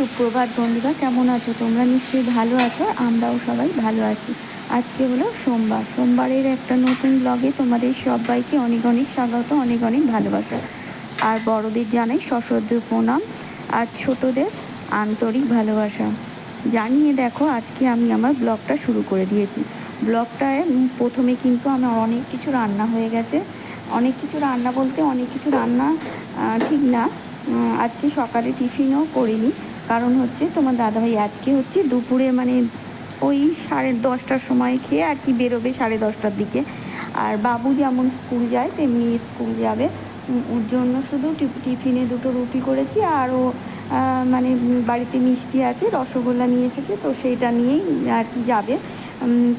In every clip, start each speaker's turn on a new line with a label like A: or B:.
A: সুপ্রভাত বন্ধুরা, কেমন আছো? তোমরা নিশ্চয়ই ভালো আছো, আমরাও সবাই ভালো আছি। আজকে হলো সোমবার। সোমবারের একটা নতুন ব্লগে তোমাদের সবাইকে অনেক অনেক স্বাগত, অনেক অনেক ভালোবাসা। আর বড়দের জানাই সশ্রদ্ধ প্রণাম আর ছোটদের আন্তরিক ভালোবাসা। জানিয়ে দেখো, আজকে আমি আমার ব্লগটা শুরু করে দিয়েছি। ব্লগটায় প্রথমে কিন্তু আমার অনেক কিছু রান্না হয়ে গেছে। অনেক কিছু রান্না বলতে অনেক কিছু রান্না ঠিক না। আজকে সকালে টিফিনও করিনি। কারণ হচ্ছে তোমার দাদাভাই আজকে হচ্ছে দুপুরে মানে ওই সাড়ে দশটার সময় খেয়ে আর কি বেরোবে সাড়ে দশটার দিকে। আর বাবু যেমন স্কুল যায়, তেমনি স্কুল যাবে। ওর জন্য শুধু টিফিনে দুটো রুটি করেছি আর ও মানে বাড়িতে মিষ্টি আছে, রসগোল্লা নিয়ে এসেছে, তো সেইটা নিয়েই আর কি যাবে।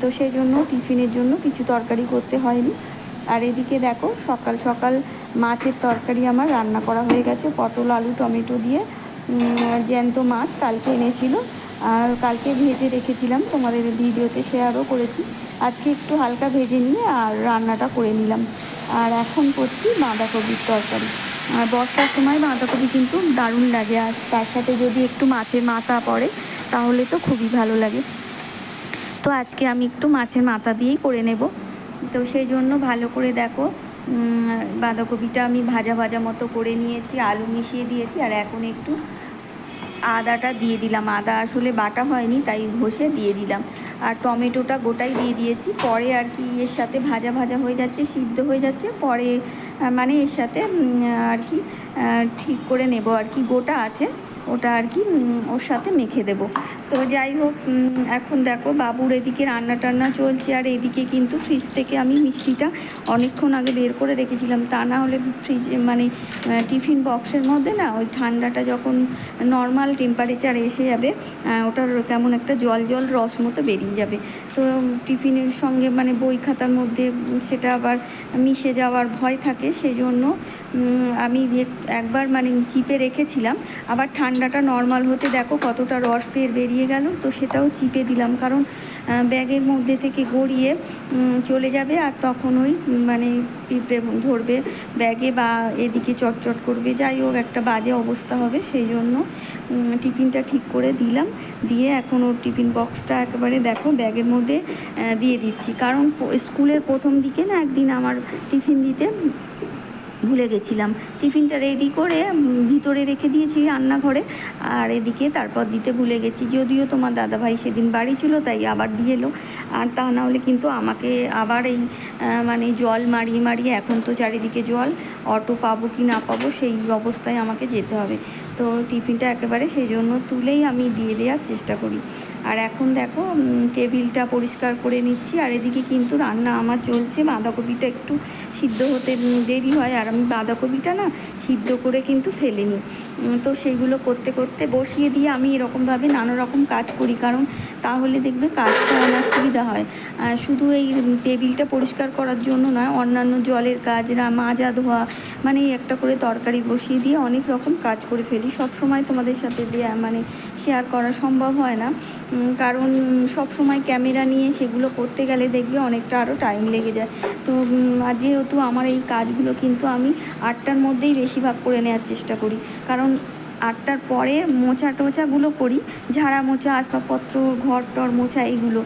A: তো সেই জন্য টিফিনের জন্য কিছু তরকারি করতে হয়নি। আর এদিকে দেখো সকাল সকাল মাছের তরকারি আমার রান্না করা হয়ে গেছে, পটল, আলু, টমেটো দিয়ে। জ্যান্ত মাছ কালকে এনেছিল। আর কালকে ভেজে রেখেছিলাম, তোমাদের ভিডিওতে শেয়ারও করেছি। আজকে একটু হালকা ভেজে নিয়ে আর রান্নাটা করে নিলাম। আর এখন করছি বাঁধাকপির তরকারি। আর বর্ষার সময় বাঁধাকপি কিন্তু দারুণ লাগে, আর তার সাথে যদি একটু মাছের মাথা পড়ে, তাহলে তো খুবই ভালো লাগে। তো আজকে আমি একটু মাছের মাথা দিয়েই করে নেব। তো সেই জন্য ভালো করে দেখো বাঁধাকপিটা আমি ভাজা ভাজা মতো করে নিয়েছি, আলু মিশিয়ে দিয়েছি, আর এখন একটু আদাটা দিয়ে দিলাম। আদা আসলে বাটা হয়নি, তাই ঘষে দিয়ে দিলাম। আর টমেটোটা গোটাই দিয়ে দিয়েছি। পরে আর কি এর সাথে ভাজা ভাজা হয়ে যাচ্ছে, সিদ্ধ হয়ে যাচ্ছে, পরে মানে এর সাথে আর কি ঠিক করে নেব। আর কি গোটা আছে, ওটা আর কি ওর সাথে মেখে দেব। তো যাই হোক এখন দেখো বাবুর এদিকে রান্না টান্না চলছে আর এদিকে কিন্তু ফ্রিজ থেকে আমি মিষ্টিটা অনেকক্ষণ আগে বের করে রেখেছিলাম। তা না হলে ফ্রিজ মানে টিফিন বক্সের মধ্যে না ওই ঠান্ডাটা যখন নর্মাল টেম্পারেচার এসে যাবে ওটার কেমন একটা জল জল রস মতো বেরিয়ে যাবে। তো টিফিনের সঙ্গে মানে বই খাতার মধ্যে সেটা আবার মিশে যাওয়ার ভয় থাকে সেই জন্য আমি একবার মানে চিপে রেখেছিলাম, আবার ঠান্ডাটা নর্মাল হতে দেখো কতটা রস ফের বেরিয়ে গেল, তো সেটাও চিপে দিলাম। কারণ ব্যাগের মধ্যে থেকে গড়িয়ে চলে যাবে আর তখন ওই মানে পিঁপড়ে ধরবে ব্যাগে বা এদিকে চটচট করবে। যাই হোক, একটা বাজে অবস্থা হবে, সেই জন্য টিফিনটা ঠিক করে দিলাম। দিয়ে এখন ওর টিফিন বক্সটা একেবারে দেখো, ব্যাগের মধ্যে দিয়ে দিচ্ছি। কারণ, স্কুলের প্রথম দিকে না একদিন আমার টিফিন দিতে ভুলে গেছিলাম। টিফিনটা রেডি করে ভিতরে রেখে দিয়েছি রান্নাঘরে। আর এদিকে তারপর দিতে ভুলে গেছি। যদিও তোমার দাদাভাই সেদিন বাড়ি ছিল, তাই আবার দিয়ে এলো। আর তা না হলে কিন্তু আমাকে আবার এই মানে জল মারিয়ে মারিয়ে এখন তো চারিদিকে জল, অটো পাবো কি না পাবো সেই অবস্থায় আমাকে যেতে হবে। তো টিফিনটা একেবারে সেই জন্য তুলেই আমি দিয়ে দেওয়ার চেষ্টা করি। আর এখন দেখো টেবিলটা পরিষ্কার করে নিচ্ছি। আর এদিকে কিন্তু রান্না আমার চলছে। বাঁধাকপিটা একটু সিদ্ধ হতে দেরি হয় আর আমি বাঁধাকপিটা না সিদ্ধ করে কিন্তু ফেলে নিই তো সেগুলো করতে করতে বসিয়ে দিয়ে আমি এরকমভাবে নানা রকম কাজ করি, কারণ তাহলে দেখবে কাজটা আমার সুবিধা হয়। শুধু এই টেবিলটা পরিষ্কার করার জন্য নয়, অন্যান্য জলের কাজ, রা, মাজা ধোয়া মানে একটা করে তরকারি বসিয়ে দিয়ে অনেক রকম কাজ করে ফেলি। সব সময় তোমাদের সাথে দেয়া মানে শেয়ার করা সম্ভব হয় না। কারণ সব সময় ক্যামেরা নিয়ে সেগুলো করতে গেলে দেখবে অনেকটা আরও টাইম লেগে যায়। তো আর যেহেতু আমার এই কাজগুলো কিন্তু আমি আটটার মধ্যেই বেশিরভাগ করে নেওয়ার চেষ্টা করি। কারণ আটটার পরে মোছা টোছাগুলো করি, ঝাড়া মোছা, আসবাবপত্র, ঘর টর মোছা এইগুলো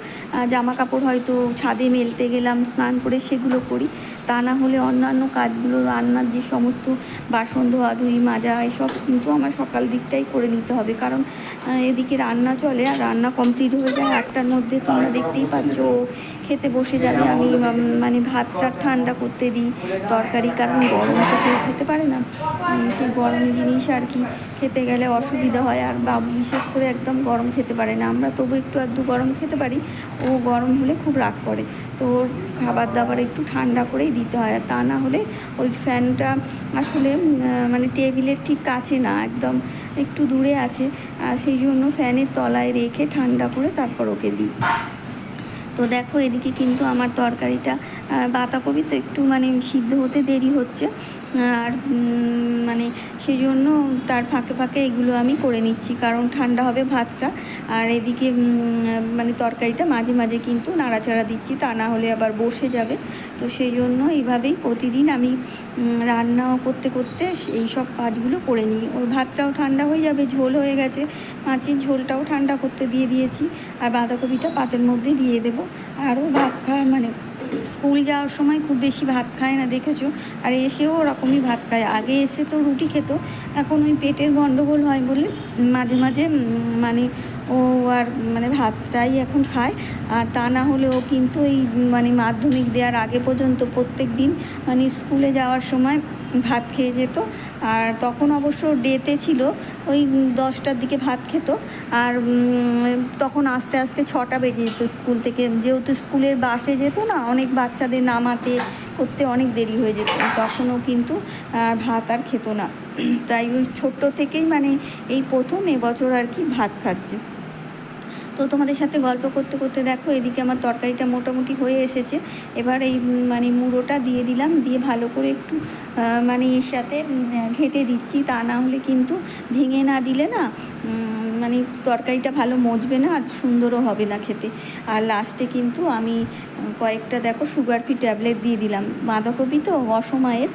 A: জামা কাপড় হয়তো ছাদে মেলতে গেলাম, স্নান করে সেগুলো করি। তা না হলে অন্যান্য কাজগুলো, রান্নার যে সমস্ত বাসন ধোয়াধুয়ি মাজা, এসব কিন্তু আমার সকাল দিকটাই করে নিতে হবে। কারণ এদিকে রান্না চলে আর রান্না কমপ্লিট হয়ে যায় আটটার মধ্যে, তোমরা দেখতেই পাচ্ছ। খেতে বসে যাবে, আমি মানে ভাতটা ঠান্ডা করতে দিই তরকারি, কারণ গরম তো কেউ খেতে পারে না। সেই গরম জিনিস আর কি খেতে গেলে অসুবিধা হয়, আর বাবু বিশেষ করে একদম গরম খেতে পারে না। আমরা তবু একটু আধটু গরম খেতে পারি, ও গরম হলে খুব রাগ করে। তো ওর খাবার দাবার একটু ঠান্ডা করেই দিতে হয়, আর তা না হলে ওই ফ্যানটা আসলে মানে টেবিলের ঠিক কাছে না, একদম একটু দূরে আছে। সেই জন্য ফ্যানের তলায় রেখে ঠান্ডা করে তারপর ওকে দিই। তো দেখো এদিকে কিন্তু আমার তরকারিটা বাঁধাকপি তো একটু মানে সিদ্ধ হতে দেরি হচ্ছে। আর মানে সেই জন্য তার ফাঁকে ফাঁকে এগুলো আমি করে নিচ্ছি, কারণ ঠান্ডা হবে ভাতটা। আর এদিকে মানে তরকারিটা মাঝে মাঝে কিন্তু নাড়াচাড়া দিচ্ছি, তা না হলে আবার বসে যাবে। তো সেই জন্য এইভাবেই প্রতিদিন আমি রান্নাও করতে করতে এই সব কাজগুলো করে নিই। ওর ভাতটাও ঠান্ডা হয়ে যাবে, ঝোল হয়ে গেছে। মাছের ঝোলটাও ঠান্ডা করতে দিয়ে দিয়েছি। আর বাঁধাকপিটা পাতের মধ্যে দিয়ে দেবো। আরও ভাত খায় মানে স্কুল যাওয়ার সময় খুব বেশি ভাত খায় না, দেখেছ? আর এসেও ওরকমই ভাত খায়। আগে এসে তো রুটি খেত, এখন ওই পেটের গণ্ডগোল হয় বলে মাঝে মাঝে মানে ও আর মানে ভাতটাই এখন খায়। আর তা না হলে ও কিন্তু এই মানে মাধ্যমিক দেওয়ার আগে পর্যন্ত প্রত্যেক দিন মানে স্কুলে যাওয়ার সময় ভাত খেয়ে যেত। আর তখন অবশ্য ডেতে ছিল, ওই দশটার দিকে ভাত খেত। আর তখন আস্তে আস্তে ছটা বেজে যেত স্কুল থেকে। যেহেতু স্কুলের বাসে যেত না, অনেক বাচ্চাদের নামাতে করতে অনেক দেরি হয়ে যেত। তখনও কিন্তু ভাত আর খেত না। তাই ওই ছোট্ট থেকেই মানে এই প্রথম এবছর আর কি ভাত খাচ্ছে। তো তোমাদের সাথে গল্প করতে করতে দেখো, এদিকে আমার তরকারিটা মোটামুটি হয়ে এসেছে। এবার এই মানে মুড়োটা দিয়ে দিলাম, দিয়ে ভালো করে একটু মানে এর সাথে ঘেঁটে দিচ্ছি। তা না হলে কিন্তু ভেঙে না দিলে না মানে তরকারিটা ভালো মজবে না আর সুন্দরও হবে না খেতে। আর লাস্টে কিন্তু আমি কয়েকটা দেখো সুগার ফ্রি ট্যাবলেট দিয়ে দিলাম। বাঁধাকপি তো অসময়ের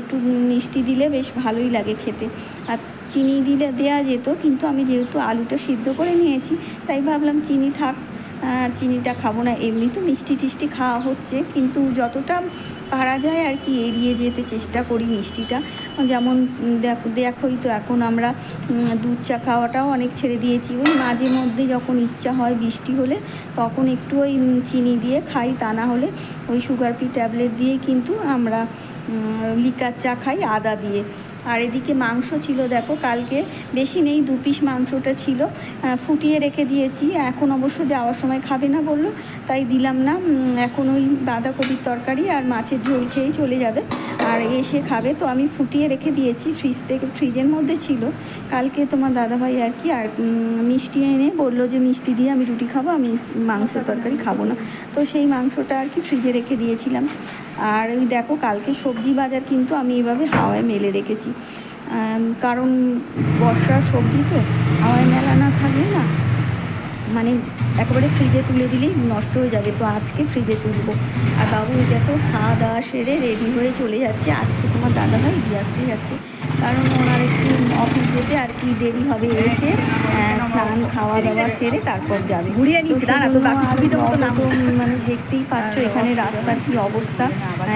A: একটু মিষ্টি দিলে বেশ ভালোই লাগে খেতে। আর চিনি দিলে দেওয়া যেত, কিন্তু আমি যেহেতু আলুটা সিদ্ধ করে নিয়েছি, তাই ভাবলাম চিনি থাক চিনিটা খাব না। এমনি তো মিষ্টি টিষ্টি খাওয়া হচ্ছে, কিন্তু যতটা পারা যায় আর কি এড়িয়ে যেতে চেষ্টা করি মিষ্টিটা। যেমন দেখো, দেখোই তো এখন আমরা দুধ চা খাওয়াটাও অনেক ছেড়ে দিয়েছি। ওই মাঝে মধ্যে যখন ইচ্ছা হয় বৃষ্টি হলে, তখন একটু ওই চিনি দিয়ে খাই, তা না হলে ওই সুগার ফ্রি ট্যাবলেট দিয়ে কিন্তু আমরা লিকার চা খাই, আদা দিয়ে। আর এদিকে মাংস ছিল, দেখো কালকে বেশি নেই, দু পিস মাংসটা ছিল। ফুটিয়ে রেখে দিয়েছি, এখন অবশ্য যাওয়ার সময় খাবে না বলল, তাই দিলাম না। এখন ওই বাঁধাকপির তরকারি আর মাছের ঝোল খেয়েই চলে যাবে, আর এসে খাবে। তো আমি ফুটিয়ে রেখে দিয়েছি ফ্রিজ থেকে ফ্রিজের মধ্যে ছিল। কালকে তোমার দাদাভাই আর কি, আর মিষ্টি এনে বলল যে, মিষ্টি দিয়ে আমি রুটি খাব, আমি মাংসের তরকারি খাব না। তো সেই মাংসটা আর কি ফ্রিজে রেখে দিয়েছিলাম। আর ওই দেখো, কালকে সবজি বাজার কিন্তু আমি এভাবে হাওয়ায় মেলে রেখেছি। কারণ বর্ষার সবজি তো হাওয়ায় মেলা না থাকলে না। মানে একেবারে ফ্রিজে তুলে দিলেই নষ্ট হয়ে যাবে। তো আজকে ফ্রিজে তুলবো। আর বাবু দেখো খাওয়া দাওয়া সেরে রেডি হয়ে চলে যাচ্ছে। আজকে তোমার দাদাভাই দিয়ে আসতে যাচ্ছে। কারণ ওনার একটু অফিস যেতে আর কি দেরি হবে এসে স্নান খাওয়া দাওয়া সেরে তারপর যাবে।
B: ঘুরিয়ে নিচ্ছি,
A: তো। মানে দেখতেই পাচ্ছ এখানে রাস্তার কি অবস্থা।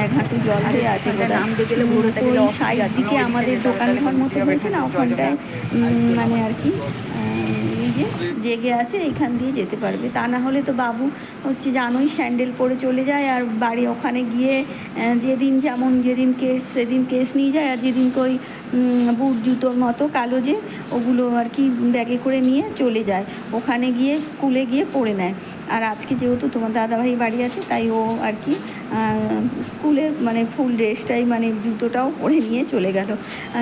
A: এক জল হয়ে আছে সাইড দিকে আমাদের দোকান ঘর মতো হয়েছে না ওখানটায়। মানে আর কি। যে জেগে আছে এইখান দিয়ে যেতে পারবে। তা না হলে তো বাবু হচ্ছে জানোই স্যান্ডেল পরে চলে যায়, আর বাড়ি ওখানে গিয়ে যেদিন যেমন যেদিন কেস সেদিন কেস নিয়ে যায়, আর যেদিন ওই বুট জুতোর মতো কালো যে, ওগুলো আর কি ব্যাগে করে নিয়ে চলে যায়। ওখানে গিয়ে স্কুলে গিয়ে পড়ে নেয়। আর আজকে যেহেতু তোমার দাদাভাই বাড়ি আছে, তাই ও আর কি স্কুলের মানে ফুল ড্রেসটাই মানে জুতোটাও পরে নিয়ে চলে গেল।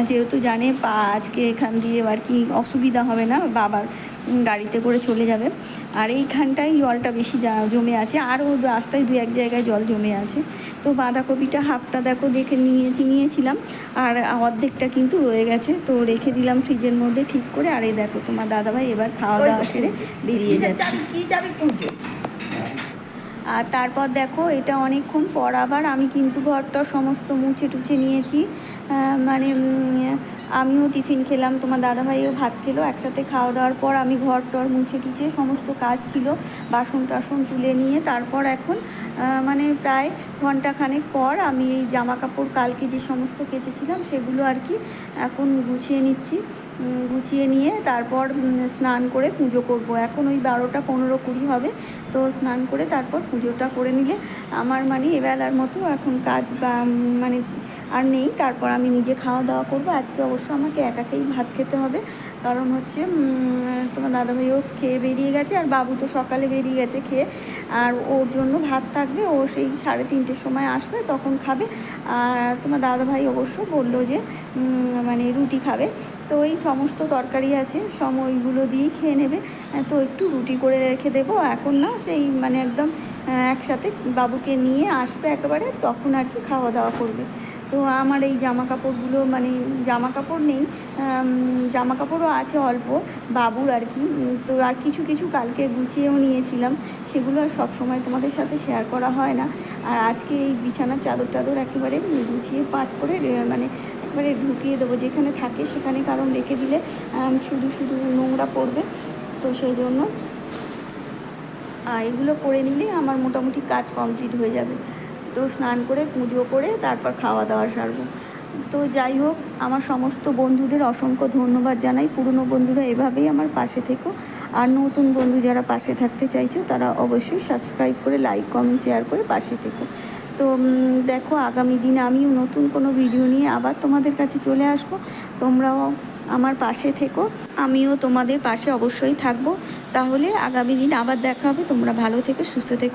A: যেহেতু জানে পা আজকে এখান দিয়ে আর কি অসুবিধা হবে না, বাবার গাড়িতে করে চলে যাবে। আর এইখানটায় জলটা বেশি জমে আছে, আরও রাস্তায় দু এক জায়গায় জল জমে আছে। তো বাঁধাকপিটা হাফটা দেখো দেখে নিয়েছি, নিয়েছিলাম। আর অর্ধেকটা কিন্তু রয়ে গেছে, তো রেখে দিলাম ফ্রিজের মধ্যে ঠিক করে। আর এই দেখো তোমার দাদাভাই এবার খাওয়া দাওয়া সেরে বেরিয়ে যাচ্ছে। আর তারপর দেখো, এটা অনেকক্ষণ পর আবার আমি কিন্তু ঘরটা সমস্ত মুছে টুছে নিয়েছি মানে আমিও টিফিন খেলাম, তোমার দাদাভাইও ভাত খেলো, একসাথে খাওয়া দাওয়ার পর আমি ঘর টর মুছে টুছে সমস্ত কাজ ছিল, বাসন টাসন তুলে নিয়ে তারপর এখন মানে প্রায় ঘন্টাখানেক পর আমি এই জামা কাপড় কালকে যে সমস্ত কেচেছিলাম সেগুলো আর কি এখন গুছিয়ে নিচ্ছি গুছিয়ে নিয়ে তারপর স্নান করে পুজো করব। এখন ওই বারোটা পনেরো কুড়ি হবে, তো স্নান করে তারপর পুজোটা করে নিলে আমার মানে এবেলার মতো এখন কাজ বা মানে আর নেই, তারপর আমি নিজে খাওয়া দাওয়া করব। আজকে অবশ্য আমাকে একাকেই ভাত খেতে হবে। কারণ হচ্ছে তোমার দাদাভাইও খেয়ে বেরিয়ে গেছে আর বাবু তো সকালে বেরিয়ে গেছে খেয়ে। আর ওর জন্য ভাত থাকবে, ও সেই সাড়ে তিনটের সময় আসবে, তখন খাবে। আর তোমার দাদাভাই অবশ্য বলল যে মানে রুটি খাবে। তো ওই সমস্ত তরকারি আছে সম ওইগুলো দিয়েই খেয়ে নেবে। তো একটু রুটি করে রেখে দেবো। এখন না, সেই মানে একদম একসাথে বাবুকে নিয়ে আসবে একেবারে, তখন আর কি খাওয়া দাওয়া করবে। তো আমার এই জামা কাপড়গুলো মানে জামা কাপড় নেই জামা কাপড়ও আছে অল্প, বাবুর আর কি তো আর কিছু কিছু কালকে গুছিয়েও নিয়েছিলাম, সেগুলো আর সবসময় তোমাদের সাথে শেয়ার করা হয় না। আর আজকে এই বিছানার চাদর টাদর একেবারে গুছিয়ে পাট করে মানে একবারে ঢুকিয়ে দেবো, যেখানে থাকে সেখানে কারণ রেখে দিলে শুধু শুধু নোংরা পড়বে, তো সেই জন্য। এগুলো করে নিলে আমার মোটামুটি কাজ কমপ্লিট হয়ে যাবে। তো স্নান করে পুজো করে তারপর খাওয়া দাওয়া সারবো। তো যাই হোক, আমার সমস্ত বন্ধুদের অসংখ্য ধন্যবাদ জানাই। পুরনো বন্ধুরা এভাবেই আমার পাশে থেকো। আর নতুন বন্ধু যারা পাশে থাকতে চাইছো, তারা অবশ্যই সাবস্ক্রাইব করে লাইক কমেন্ট শেয়ার করে পাশে থেকো। তো দেখো, আগামী দিনে আমিও নতুন কোনো ভিডিও নিয়ে আবার তোমাদের কাছে চলে আসব। তোমরাও আমার পাশে থেকো। আমিও তোমাদের পাশে অবশ্যই থাকব। তাহলে আগামী দিন আবার দেখা হবে। তোমরা ভালো থেকো, সুস্থ থেকো।